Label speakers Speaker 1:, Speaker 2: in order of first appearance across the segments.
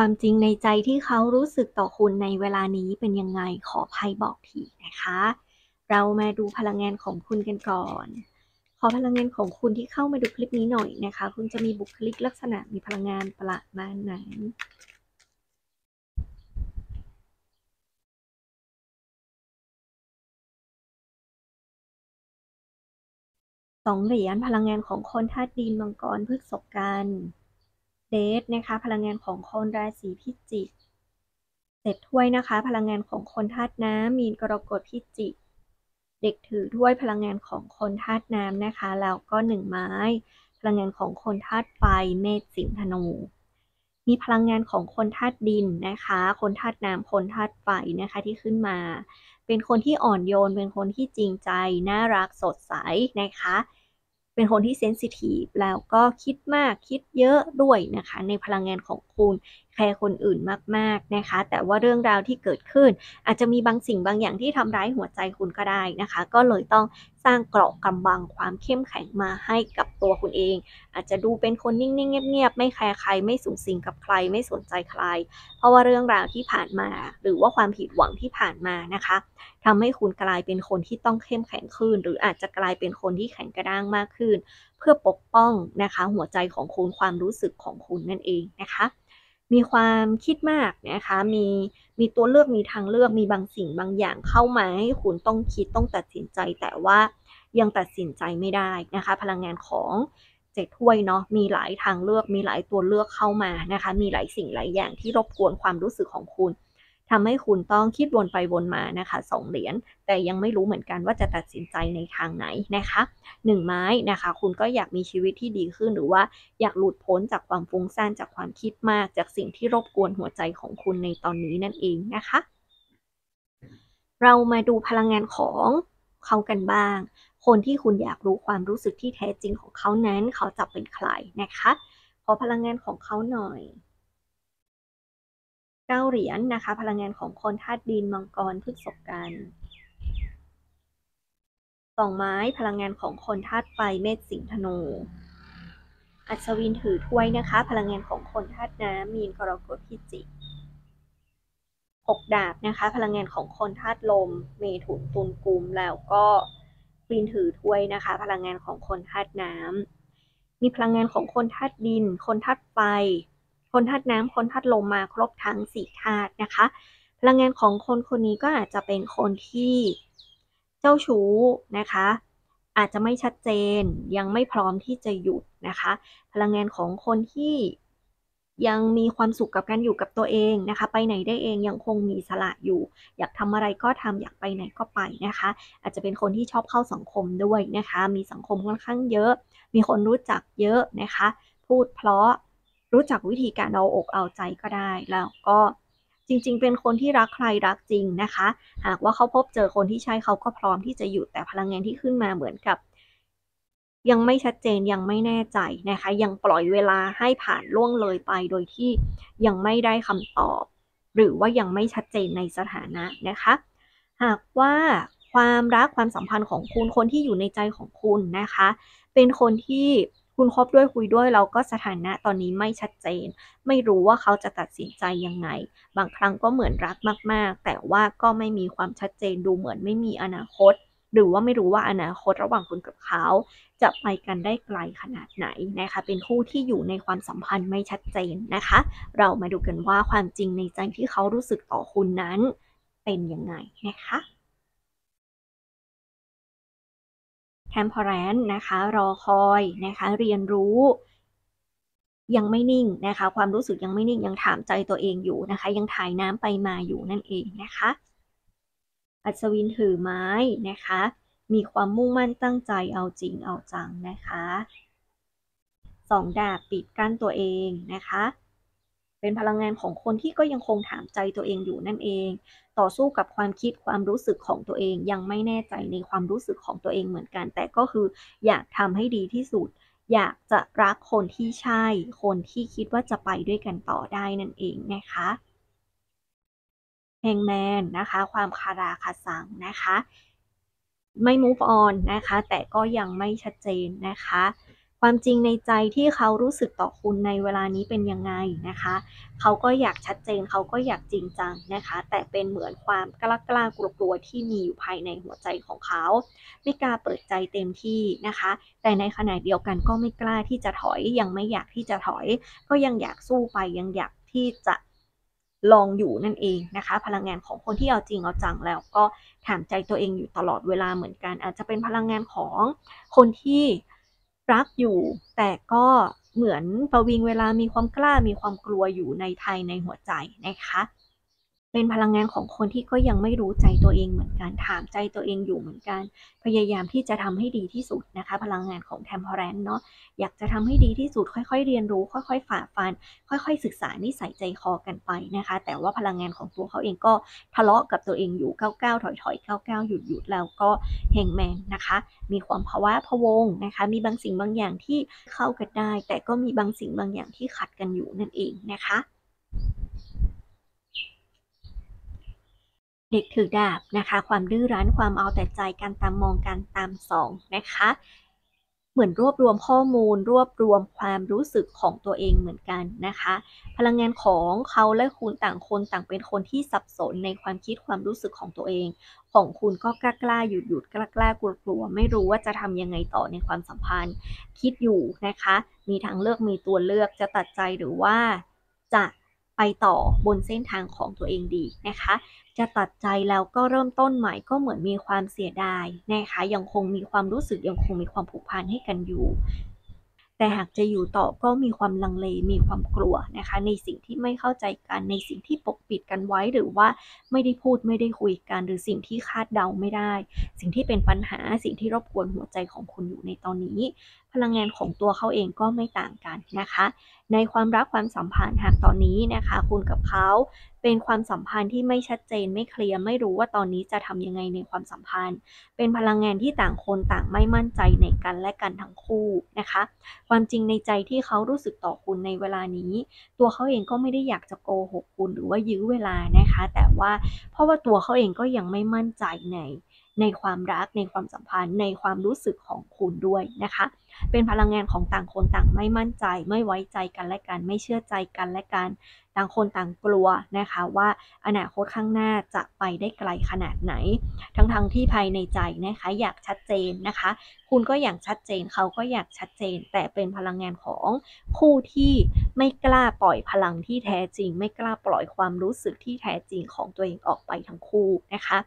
Speaker 1: ความจริงในใจที่เขารู้สึกต่อคุณในเวลานี้เป็นยังไงขอไพ่บอกทีนะคะ เรามาดูพลังงานของคุณกันก่อน ขอพลังงานของคุณที่เข้ามาดูคลิปนี้หน่อยนะคะ คุณจะมีบุคลิกลักษณะมีพลังงานประมาณไหนสองเหรียญพลังงานของคนธาตุดินมังกรพฤกษกกัน เดทนะคะ พลังงานของคนราศีพิจิกเศษถ้วยนะคะ พลังงานของคนธาตุน้ำมีนกรกฎพิจิกเด็กถือถ้วยพลังงานของคนธาตุน้ำนะคะแล้วก็หนึ่งไม้ พลังงานของคนธาตุไฟเมษสิงห์ธนู มีพลังงานของคนธาตุดินนะคะ คนธาตุน้ำคนธาตุไฟนะคะที่ขึ้นมา เป็นคนที่อ่อนโยนเป็นคนที่จริงใจ น่ารักสดใสนะคะ เป็นคนที่เซนซิทีฟแล้วก็คิดมากคิดเยอะด้วยนะคะ ในพลังงานของ คุณแคร์คนอื่นมากๆนะคะ แต่ว่าเรื่องราวที่เกิดขึ้น อาจจะมีบางสิ่งบางอย่างที่ทำร้ายหัวใจคุณก็ได้นะคะ ก็เลยต้องสร้างเกราะกำบังความเข้มแข็งมาให้กับตัวคุณเอง อาจจะดูเป็นคนนิ่งๆเงียบๆไม่แคร์ใคร ไม่สูงสิงกับใคร ไม่สนใจใคร เพราะว่าเรื่องราวที่ผ่านมา หรือว่าความผิดหวังที่ผ่านมานะคะทำให้คุณกลายเป็นคนที่ต้องเข้มแข็งขึ้น หรืออาจจะกลายเป็นคนที่แข็งกระด้างมากขึ้น เพื่อปกป้องนะคะ หัวใจของคุณความรู้สึกของคุณนั่นเองนะคะ มีความคิดมากนะคะ มีมีตัวเลือกมีทางเลือกมีบางสิ่งบางอย่างเข้ามาให้คุณต้องคิดต้องตัดสินใจ แต่ว่ายังตัดสินใจไม่ได้นะคะ พลังงานของเจ็ดถ้วยเนาะมีหลายทางเลือกมีหลายตัวเลือกเข้ามานะคะ มีหลายสิ่งหลายอย่างที่รบกวนความรู้สึกของคุณ ทำให้คุณต้องคิดวนไปวนมานะคะสองเหรียญแต่ยังไม่รู้เหมือนกันว่าจะตัดสินใจในทางไหนนะคะหนึ่งไม้นะคะคุณก็อยากมีชีวิตที่ดีขึ้นหรือว่าอยากหลุดพ้นจากความฟุ้งซ่านจากความคิดมาก จากสิ่งที่รบกวนหัวใจของคุณในตอนนี้นั่นเองนะคะ เรามาดูพลังงานของเขากันบ้าง คนที่คุณอยากรู้ความรู้สึกที่แท้จริงของเขานั้น เขาจะเป็นใครนะคะ ขอพลังงานของเขาหน่อย เก้าเหรียญนนะคะ พลังงานของคนธาตุดินมังกรพฤกษกันสองไม้พลังงานของคนธาตุไฟเมษสิงห์ธนู อัศวินถือถ้วยนะคะ พลังงานของคนธาตุน้ำมีนกรกฎพิจิกหกดาบนะคะ พลังงานของคนธาตุลม เมถุนตุลกุมแล้วก็ควีนถือถ้วยนะคะ พลังงานของคนธาตุน้ำมีพลังงานของคนธาตุดิน คนธาตุไฟ คนธาตุน้ำคนธาตุลมมาครบทั้งสี่ธาตุนะคะ พลังงานของคนคนนี้ก็อาจจะเป็นคนที่เจ้าชู้นะคะ อาจจะไม่ชัดเจนยังไม่พร้อมที่จะหยุดนะคะ พลังงานของคนที่ยังมีความสุขกับการอยู่กับตัวเองนะคะ ไปไหนได้เองยังคงมีสละอยู่ อยากทำอะไรก็ทำอยากไปไหนก็ไปนะคะ อาจจะเป็นคนที่ชอบเข้าสังคมด้วยนะคะ มีสังคมค่อนข้างเยอะ มีคนรู้จักเยอะนะคะ พูดเพราะ รู้จักวิธีการเอาอกเอาใจก็ได้ แล้วก็จริง ๆ เป็นคนที่รักใครรักจริงนะคะ หากว่าเขาพบเจอคนที่ใช่เขาก็พร้อมที่จะหยุดแต่พลังงานที่ขึ้นมาเหมือนกับ ยังไม่ชัดเจนยังไม่แน่ใจนะคะ ยังปล่อยเวลาให้ผ่านล่วงเลยไปโดยที่ยังไม่ได้คำตอบ หรือว่ายังไม่ชัดเจนในสถานะนะคะ หากว่าความรักความสัมพันธ์ของคุณคนที่อยู่ในใจของคุณนะคะ เป็นคนที่ คุณคบด้วยคุยด้วยเราก็สถานะตอนนี้ไม่ชัดเจน ไม่รู้ว่าเขาจะตัดสินใจยังไง บางครั้งก็เหมือนรักมาก ๆ แต่ว่าก็ไม่มีความชัดเจนดูเหมือนไม่มีอนาคต หรือว่าไม่รู้ว่าอนาคตระหว่างคุณกับเขา จะไปกันได้ไกลขนาดไหนนะคะ เป็นคู่ที่อยู่ในความสัมพันธ์ไม่ชัดเจนนะคะ เรามาดูกันว่าความจริงในใจที่เขารู้สึกต่อคุณนั้น เป็นยังไงนะคะ มพอแรนนะคะรอคอยนะคะเรียนรู้ยังไม่นิ่งนะคะ ความรู้สึกยังไม่นิ่งยังถามใจตัวเองอยู่นะคะ ยังถ่ายน้ำไปมาอยู่นั่นเองนะคะ อัศวินถือไม้นะคะ มีความมุ่งมั่นตั้งใจเอาจริงเอาจังนะคะสองดาบปิดกั้นตัวเองนะคะ เป็นพลังงานของคนที่ก็ยังคงถามใจตัวเองอยู่นั่นเอง ต่อสู้กับความคิดความรู้สึกของตัวเอง ยังไม่แน่ใจในความรู้สึกของตัวเองเหมือนกัน แต่ก็คืออยากทำให้ดีที่สุด อยากจะรักคนที่ใช่ คนที่คิดว่าจะไปด้วยกันต่อได้นั่นเองนะคะแฮงแมนนะคะ ความคาราคาสังนะคะ ไม่ move on นะคะ แต่ก็ยังไม่ชัดเจนนะคะ ความจริงในใจที่เขารู้สึกต่อคุณในเวลานี้เป็นยังไงนะคะ เขาก็อยากชัดเจนเขาก็อยากจริงจังนะคะ แต่เป็นเหมือนความกล้ากล้ากลัวกลัวที่มีอยู่ภายในหัวใจของเขา ไม่กล้าเปิดใจเต็มที่นะคะ แต่ในขณะเดียวกันก็ไม่กล้าที่จะถอยยังไม่อยากที่จะถอย ก็ยังอยากสู้ไปยังอยากที่จะลองอยู่นั่นเองนะคะ พลังงานของคนที่เอาจริงเอาจังแล้วก็ถามใจตัวเองอยู่ตลอดเวลาเหมือนกัน อาจจะเป็นพลังงานของคนที่ รักอยู่ แต่ก็เหมือนประวิงเวลามีความกล้ามีความกลัวอยู่ในภายในหัวใจนะคะ เป็นพลังงานของคนที่ก็ยังไม่รู้ใจตัวเองเหมือนกัน ถามใจตัวเองอยู่เหมือนกัน พยายามที่จะทำให้ดีที่สุดนะคะ พลังงานของแทมเพลนเนาะ อยากจะทำให้ดีที่สุด ค่อยๆ เรียนรู้ ค่อย ๆ ฝ่าฟัน ค่อย ๆ ศึกษานิสัยใจคอกันไปนะคะ แต่ว่าพลังงานของตัวเขาเองก็ทะเลาะกับตัวเองอยู่ก้าวๆถอยๆก้าวๆหยุดๆแล้วก็แห่งแมนนะคะ มีความภาวะพวงนะคะ มีบางสิ่งบางอย่างที่เข้ากันได้ แต่ก็มีบางสิ่งบางอย่างที่ขัดกันอยู่นั่นเองนะคะ เด็กถือดาบนะคะ ความดื้อรั้นความเอาแต่ใจการตามมองการตามส่องนะคะ เหมือนรวบรวมข้อมูล รวบรวมความรู้สึกของตัวเองเหมือนกันนะคะ พลังงานของเขาและคุณต่างคนต่างเป็นคนที่สับสนในความคิดความรู้สึกของตัวเอง ของคุณก็กล้ากล้าหยุดหยุดกล้ากล้ากลัวกลัวไม่รู้ว่าจะทำยังไงต่อในความสัมพันธ์ คิดอยู่นะคะ มีทางเลือกมีตัวเลือกจะตัดใจหรือว่าจะ ไปต่อบนเส้นทางของตัวเองดีนะคะ จะตัดใจแล้วก็เริ่มต้นใหม่ก็เหมือนมีความเสียดายนะคะ ยังคงมีความรู้สึกยังคงมีความผูกพันให้กันอยู่ แต่หากจะอยู่ต่อก็มีความลังเลมีความกลัวนะคะ ในสิ่งที่ไม่เข้าใจกันในสิ่งที่ปกปิดกันไว้หรือว่าไม่ได้พูดไม่ได้คุยกัน หรือสิ่งที่คาดเดาไม่ได้ สิ่งที่เป็นปัญหาสิ่งที่รบกวนหัวใจของคุณอยู่ในตอนนี้ พลังงานของตัวเขาเองก็ไม่ต่างกันนะคะ ในความรักความสัมพันธ์หากตอนนี้นะคะ คุณกับเขาเป็นความสัมพันธ์ที่ไม่ชัดเจนไม่เคลียร์ไม่รู้ว่าตอนนี้จะทำยังไงในความสัมพันธ์ เป็นพลังงานที่ต่างคนต่างไม่มั่นใจในกันและกันทั้งคู่นะคะ ความจริงในใจที่เขารู้สึกต่อคุณในเวลานี้ ตัวเขาเองก็ไม่ได้อยากจะโกหกคุณหรือว่ายื้อเวลานะคะ แต่ว่าเพราะว่าตัวเขาเองก็ยังไม่มั่นใจใน ในความรักในความสัมพันธ์ ในความรู้สึกของคุณด้วยนะคะ เป็นพลังงานของต่างคนต่างไม่มั่นใจ ไม่ไว้ใจกันและกันไม่เชื่อใจกันและกัน ต่างคนต่างกลัวนะคะว่าอนาคตข้างหน้าจะไปได้ไกลขนาดไหน ทั้งๆทที่ภายในใจนะคะอยากชัดเจนนะคะ คุณก็อยากชัดเจนเขาก็อยากชัดเจน แต่เป็นพลังงานของคู่ที่ไม่กล้าปล่อยพลังที่แท้จริง ไม่กล้าปล่อยความรู้สึกที่แท้จริงของตัวเองออกไปทั้งคู่นะคะ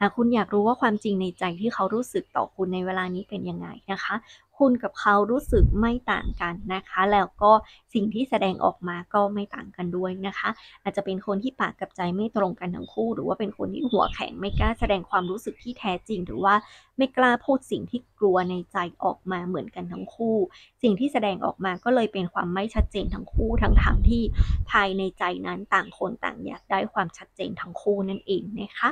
Speaker 1: หากคุณอยากรู้ว่าความจริงในใจที่เขารู้สึกต่อคุณในเวลานี้เป็นยังไงนะคะ คุณกับเขารู้สึกไม่ต่างกันนะคะ แล้วก็สิ่งที่แสดงออกมาก็ไม่ต่างกันด้วยนะคะ อาจจะเป็นคนที่ปากกับใจไม่ตรงกันทั้งคู่ หรือว่าเป็นคนที่หัวแข็งไม่กล้าแสดงความรู้สึกที่แท้จริง หรือว่าไม่กล้าพูดสิ่งที่กลัวในใจออกมาเหมือนกันทั้งคู่ สิ่งที่แสดงออกมาก็เลยเป็นความไม่ชัดเจนทั้งคู่ทั้งทางที่ภายในใจนั้นต่างคนต่างอยากได้ความชัดเจนทั้งคู่นั่นเองนะคะ